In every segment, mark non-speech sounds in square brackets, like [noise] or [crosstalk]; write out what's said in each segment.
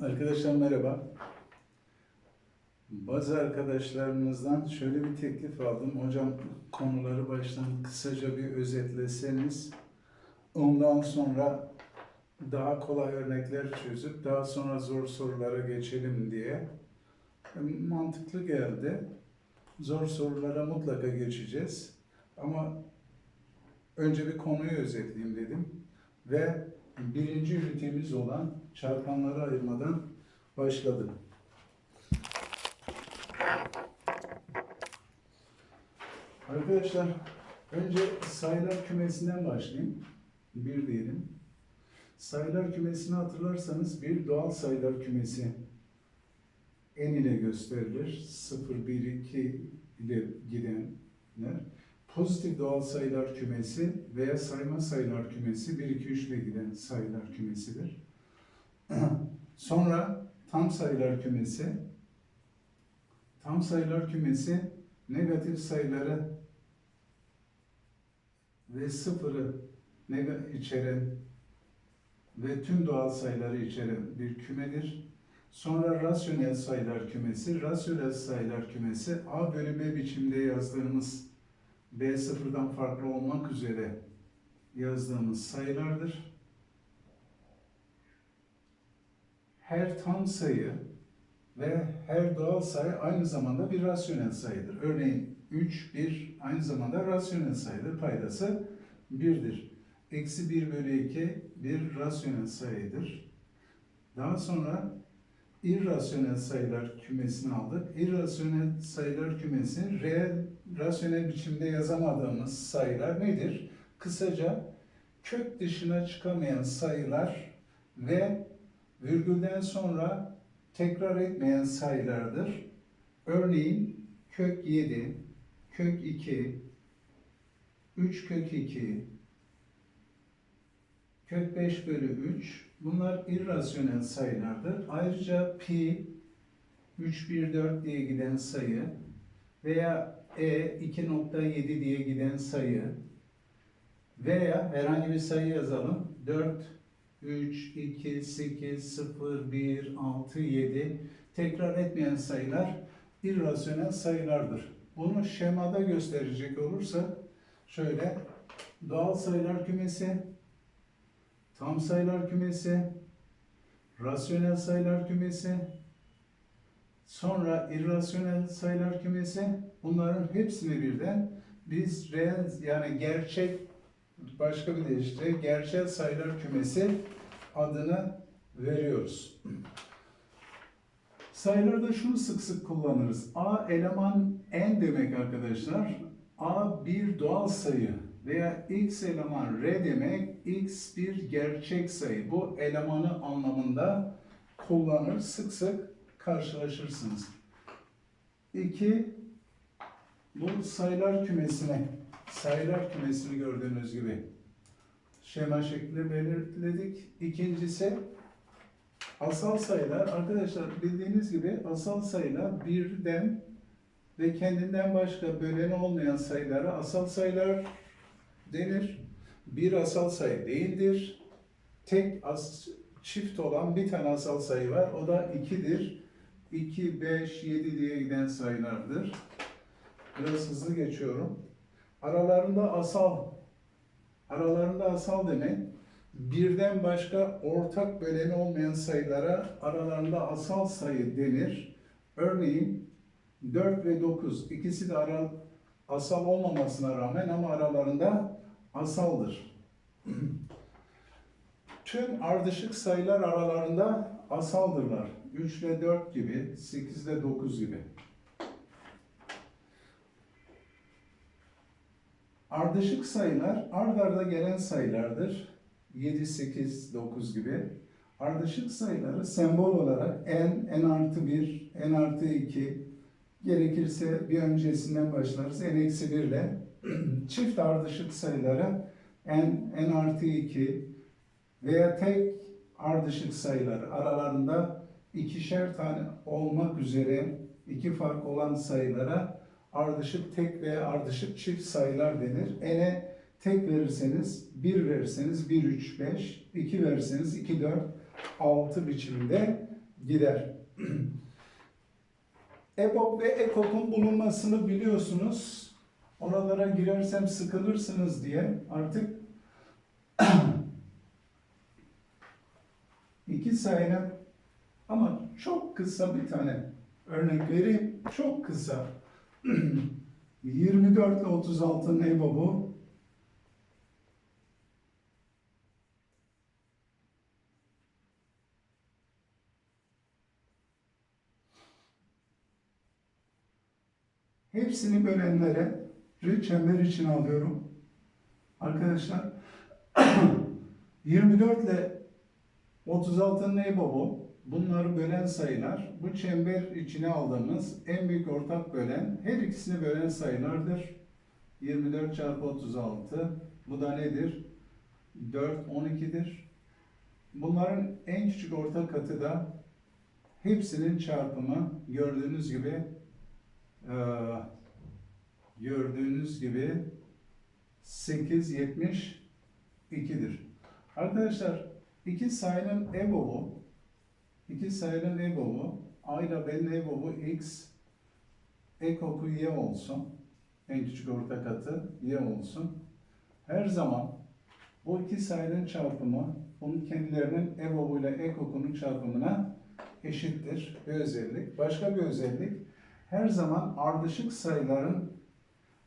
Arkadaşlar merhaba. Bazı arkadaşlarımızdan şöyle bir teklif aldım. Hocam konuları baştan kısaca bir özetleseniz ondan sonra daha kolay örnekler çözüp daha sonra zor sorulara geçelim diye mantıklı geldi. Zor sorulara mutlaka geçeceğiz. Ama önce bir konuyu özetleyeyim dedim. Ve birinci ünitemiz olan çarpanları ayırmadan başladım. Arkadaşlar önce sayılar kümesinden başlayayım. Bir diyelim. Sayılar kümesini hatırlarsanız bir doğal sayılar kümesi en ile gösterilir. 0, 1, 2 ile gidenler. Pozitif doğal sayılar kümesi veya sayma sayılar kümesi 1, 2, 3 ile giden sayılar kümesidir. [clears throat] Sonra tam sayılar kümesi. Tam sayılar kümesi negatif sayıları ve sıfırı içeren ve tüm doğal sayıları içeren bir kümedir. Sonra rasyonel sayılar kümesi. Rasyonel sayılar kümesi A bölü B biçimde yazdığımız B sıfırdan farklı olmak üzere yazdığımız sayılardır. Her tam sayı ve her doğal sayı aynı zamanda bir rasyonel sayıdır. Örneğin 3, 1 aynı zamanda rasyonel sayıdır. Paydası 1'dir. Eksi 1 bölü 2 bir rasyonel sayıdır. Daha sonra irrasyonel sayılar kümesini aldık. İrrasyonel sayılar kümesi reel, rasyonel biçimde yazamadığımız sayılar nedir? Kısaca kök dışına çıkamayan sayılar ve virgülden sonra tekrar etmeyen sayılardır. Örneğin kök 7, kök 2, 3 kök 2, kök 5 bölü 3 bunlar irrasyonel sayılardır. Ayrıca pi 3, 1, 4 diye giden sayı veya e 2.7 diye giden sayı veya herhangi bir sayı yazalım. 4, 3, 2, 8, 0, 1, 6, 7 tekrar etmeyen sayılar irrasyonel sayılardır. Bunu şemada gösterecek olursa şöyle doğal sayılar kümesi, tam sayılar kümesi, rasyonel sayılar kümesi, sonra irrasyonel sayılar kümesi bunların hepsini birden biz reel yani gerçek başka bir deyişle gerçel sayılar kümesi adını veriyoruz. Sayılarda şunu sık sık kullanırız. A eleman n demek arkadaşlar. A bir doğal sayı veya x eleman r demek x bir gerçek sayı. Bu elemanı anlamında kullanır. Sık sık karşılaşırsınız. İki, bu sayılar kümesine, sayılar kümesini gördüğünüz gibi şema şeklinde belirtledik. İkincisi asal sayılar. Arkadaşlar bildiğiniz gibi asal sayılar birden ve kendinden başka böleni olmayan sayılara asal sayılar denir. Bir asal sayı değildir. Tek as, çift olan bir tane asal sayı var. O da 2'dir. 2, 5, 7 diye giden sayılardır. Biraz hızlı geçiyorum. Aralarında asal, aralarında asal demek, birden başka ortak böleni olmayan sayılara aralarında asal sayı denir. Örneğin 4 ve 9 ikisi de ara, asal olmamasına rağmen ama aralarında asaldır. [clears throat] Tüm ardışık sayılar aralarında asaldırlar. 3 ile 4 gibi, 8 ile 9 gibi. Ardışık sayılar ard arda gelen sayılardır. 7, 8, 9 gibi. Ardışık sayıları sembol olarak n, n artı 1, n artı 2, gerekirse bir öncesinden başlarız n eksi 1 ile. [clears throat] Çift ardışık sayıları n, n artı 2 veya tek ardışık sayıları aralarında ikişer tane olmak üzere iki fark olan sayılara ardışık tek veya ardışık çift sayılar denir. N'e tek verirseniz 1 verirseniz 1, 3, 5, 2 verirseniz 2, 4, 6 biçimde gider. [clears throat] EBOB ve EKOK'un bulunmasını biliyorsunuz. Oralara girersem sıkılırsınız diye artık [clears throat] iki sayının ama çok kısa bir tane örnek vereyim. Çok kısa. [clears throat] 24 ile 36'nın EBOB'u Hepsini bölenlere çember için alıyorum. Arkadaşlar [clears throat] 24 ile 36'nın EBOB'u bunları bölen sayılar bu çember içine aldığımız en büyük ortak bölen her ikisini bölen sayılardır. 24 çarpı 36 bu da nedir? 4 12'dir. Bunların en küçük ortak katı da hepsinin çarpımı gördüğünüz gibi gördüğünüz gibi 872'dir. Arkadaşlar iki sayının EBOB'u iki sayının EBOB'u A ile B'nin EBOB'u X ekoku Y olsun. En küçük ortak katı Y olsun. Her zaman bu iki sayının çarpımı bunun kendilerinin EBOB'u ile ekokunun çarpımına eşittir. Bir özellik. Başka bir özellik her zaman ardışık sayıların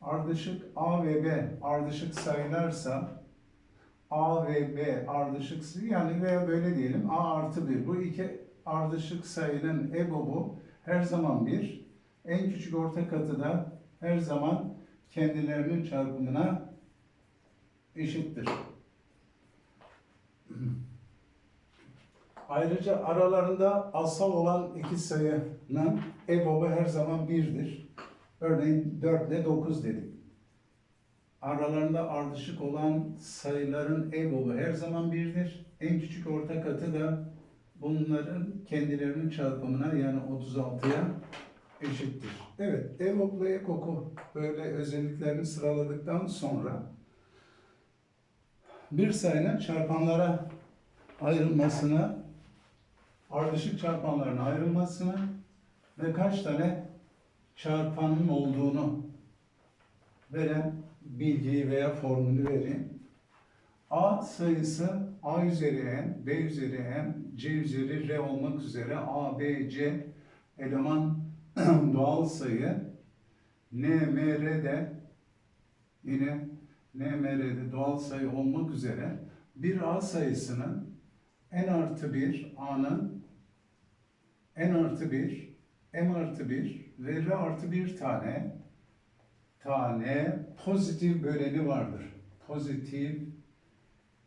ardışık A ve B ardışık sayılarsa A ve B ardışık sayı yani veya böyle diyelim A artı 1 bu iki ardışık sayının EBOB'u her zaman bir en küçük ortak katı da her zaman kendilerinin çarpımına eşittir. Ayrıca aralarında asal olan iki sayının EBOB'u her zaman birdir. Örneğin 4 ile 9 dedik. Aralarında ardışık olan sayıların EBOB'u her zaman birdir. En küçük ortak katı da bunların kendilerinin çarpımına yani 36'ya eşittir. Evet, EBOB ve EKOK'u böyle özelliklerini sıraladıktan sonra bir sayının çarpanlara ayrılmasına ardışık çarpanların ayrılmasını ve kaç tane çarpanın olduğunu veren bilgiyi veya formülü vereyim. A sayısı A üzeri n, B üzeri n, C üzeri R olmak üzere A, B, C eleman [clears throat] doğal sayı N, M, R de yine N, M, R'de doğal sayı olmak üzere bir A sayısının n artı 1 a'nın n artı 1 m artı 1 ve r artı 1 tane tane pozitif böleni vardır. Pozitif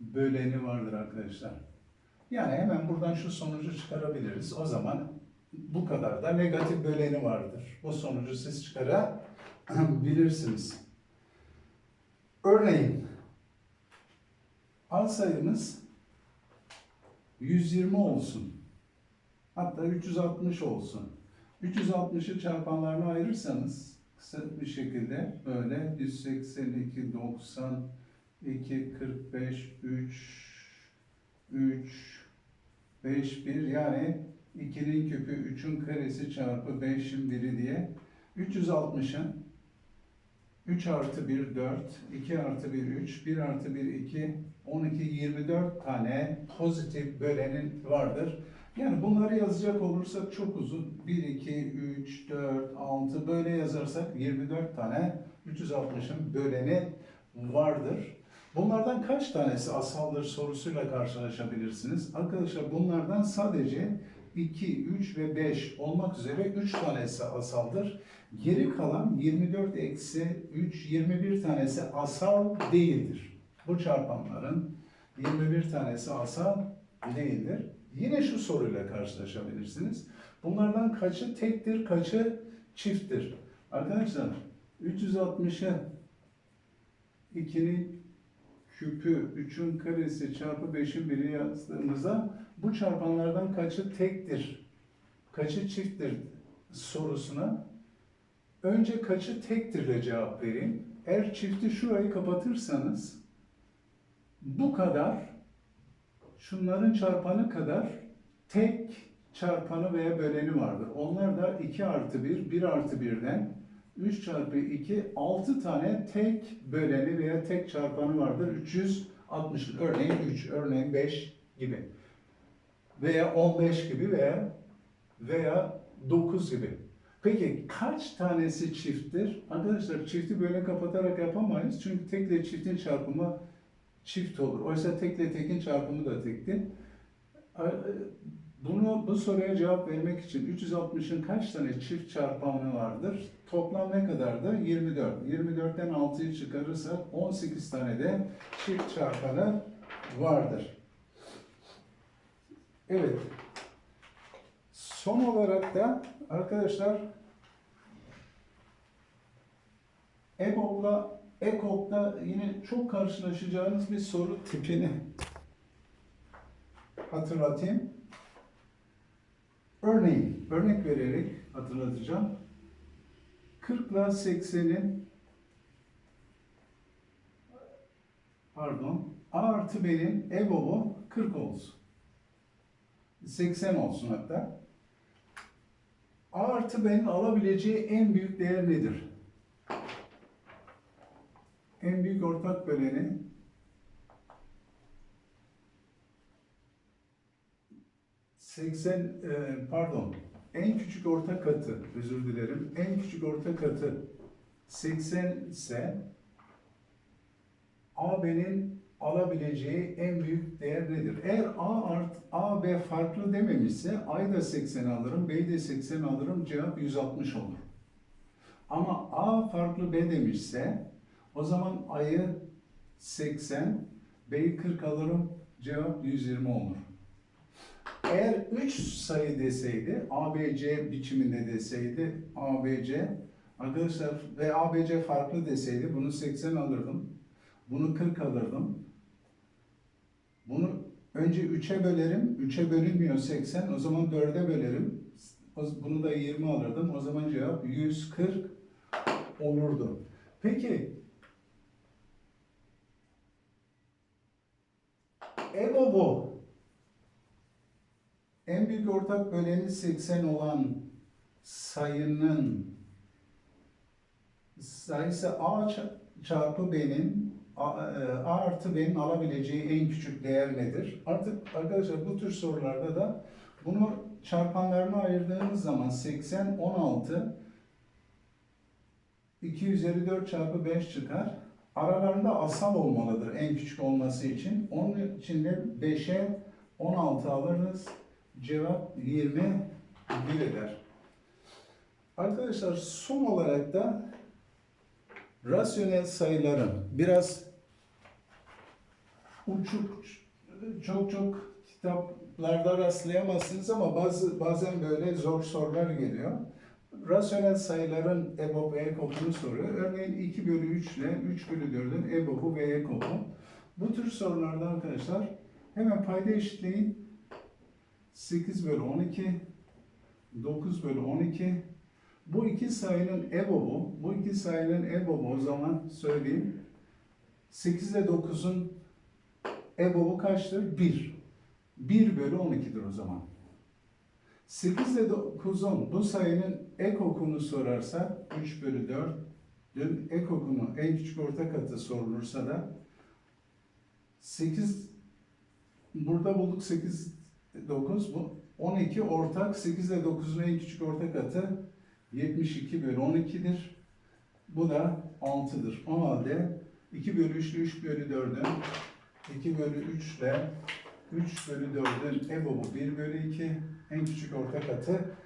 böleni vardır arkadaşlar. Yani hemen buradan şu sonucu çıkarabiliriz. O zaman bu kadar da negatif böleni vardır. Bu sonucu siz çıkarabilirsiniz. Örneğin A sayımız 120 olsun. Hatta 360 olsun. 360'ı çarpanlarına ayırırsanız kısa bir şekilde böyle 182, 90, 2, 45, 3, 3, 5, 1 yani 2'nin küpü 3'ün karesi çarpı 5'in biri diye 360'ın 3 artı 1 4, 2 artı 1 3, 1 artı 1 2, 12, 24 tane pozitif bölenin vardır. Yani bunları yazacak olursak çok uzun. 1, 2, 3, 4, 6 böyle yazarsak 24 tane 360'ın böleni vardır. Bunlardan kaç tanesi asaldır sorusuyla karşılaşabilirsiniz. Arkadaşlar bunlardan sadece 2, 3 ve 5 olmak üzere 3 tanesi asaldır. Geri kalan 24 eksi 3, 21 tanesi asal değildir. Bu çarpanların 21 tanesi asal değildir. Yine şu soruyla karşılaşabilirsiniz. Bunlardan kaçı tektir, kaçı çifttir? Arkadaşlar 360'ı 2'nin küpü 3'ün karesi çarpı 5'in biri yazdığımızda bu çarpanlardan kaçı tektir, kaçı çifttir sorusuna önce kaçı tektir ile cevap vereyim. Eğer çifti şurayı kapatırsanız bu kadar şunların çarpanı kadar tek çarpanı veya böleni vardır. Onlar da 2 artı 1, 1 artı 1'den 3 çarpı 2, 6 tane tek böleni veya tek çarpanı vardır. 360, örneğin 3, örneğin 5 gibi. Veya 15 gibi veya veya 9 gibi. Peki kaç tanesi çifttir? Arkadaşlar çifti böyle kapatarak yapamayız. Çünkü tekle çiftin çarpımı çift olur. Oysa tekle tekin çarpımı da tekti. Bunu bu soruya cevap vermek için 360'ın kaç tane çift çarpanı vardır? Toplam ne kadardı? 24. 24'ten 6'yı çıkarırsak 18 tane de çift çarpanı vardır. Evet. Son olarak da arkadaşlar EGOG'la EKOG'da yine çok karşılaşacağınız bir soru tipini hatırlatayım. Örneğin, örnek vererek hatırlatacağım. 40 ile 80'in pardon, A artı B'nin EBOB'u 40 olsun. 80 olsun hatta. A artı B'nin alabileceği en büyük değer nedir? En büyük ortak böleni 80 e, pardon en küçük ortak katı özür dilerim en küçük ortak katı 80 ise AB'nin alabileceği en büyük değer nedir? Eğer A art A B farklı dememişse A'yı da 80 alırım, B'yi de 80 alırım. Cevap 160 olur. Ama A farklı B demişse o zaman A'yı 80, B'yi 40 alırım. Cevap 120 olur. Eğer 3 sayı deseydi, ABC biçiminde deseydi, ABC, arkadaşlar ve ABC farklı deseydi bunu 80 alırdım. Bunu 40 alırdım. Bunu önce 3'e bölerim. 3'e bölünmüyor 80. O zaman 4'e bölerim. Bunu da 20 alırdım. O zaman cevap 140 olurdu. Peki en büyük ortak böleni 80 olan sayının sayısı A ça- çarpı B'nin e, A artı B'nin alabileceği en küçük değer nedir? Artık arkadaşlar bu tür sorularda da bunu çarpanlarına ayırdığımız zaman 80, 16, 2 üzeri 4 çarpı 5 çıkar. Aralarında asal olmalıdır en küçük olması için. Onun için de 5'e 16 alırız. Cevap 21 eder. Arkadaşlar son olarak da rasyonel sayıların biraz uçuk çok çok kitaplarda rastlayamazsınız ama bazı bazen böyle zor sorular geliyor. Rasyonel sayıların EBOB ve EKOB'unu soruyor. Örneğin 2 bölü 3 ile 3 bölü 4'ün EBOB'u ve EKOB'u. Bu tür sorularda arkadaşlar hemen payda eşitleyin. 8 bölü 12, 9 bölü 12. Bu iki sayının EBOB'u, bu iki sayının EBOB'u o zaman söyleyeyim. 8 ile 9'un EBOB'u kaçtır? 1. 1 bölü 12'dir o zaman. 8 ile 9'un bu sayının ekokunu sorarsa 3 bölü 4 dün ekokunu en küçük ortak katı sorulursa da 8 burada bulduk 8 9 bu 12 ortak 8 ile 9'un en küçük ortak katı 72 bölü 12'dir. Bu da 6'dır. O halde 2 bölü 3 ile 3 bölü 4'ün 2 bölü 3 ile 3 bölü 4'ün EBOB'u 1 bölü 2 en küçük ortak katı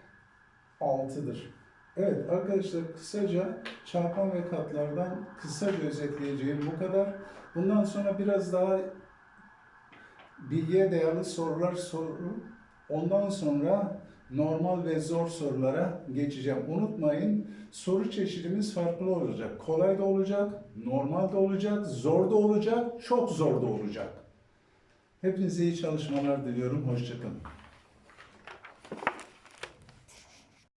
6'dır. Evet arkadaşlar kısaca çarpan ve katlardan kısaca özetleyeceğim bu kadar. Bundan sonra biraz daha bilgiye dayalı sorular soru. Ondan sonra normal ve zor sorulara geçeceğim. Unutmayın soru çeşidimiz farklı olacak. Kolay da olacak, normal da olacak, zor da olacak, çok zor da olacak. Hepinize iyi çalışmalar diliyorum. Hoşçakalın.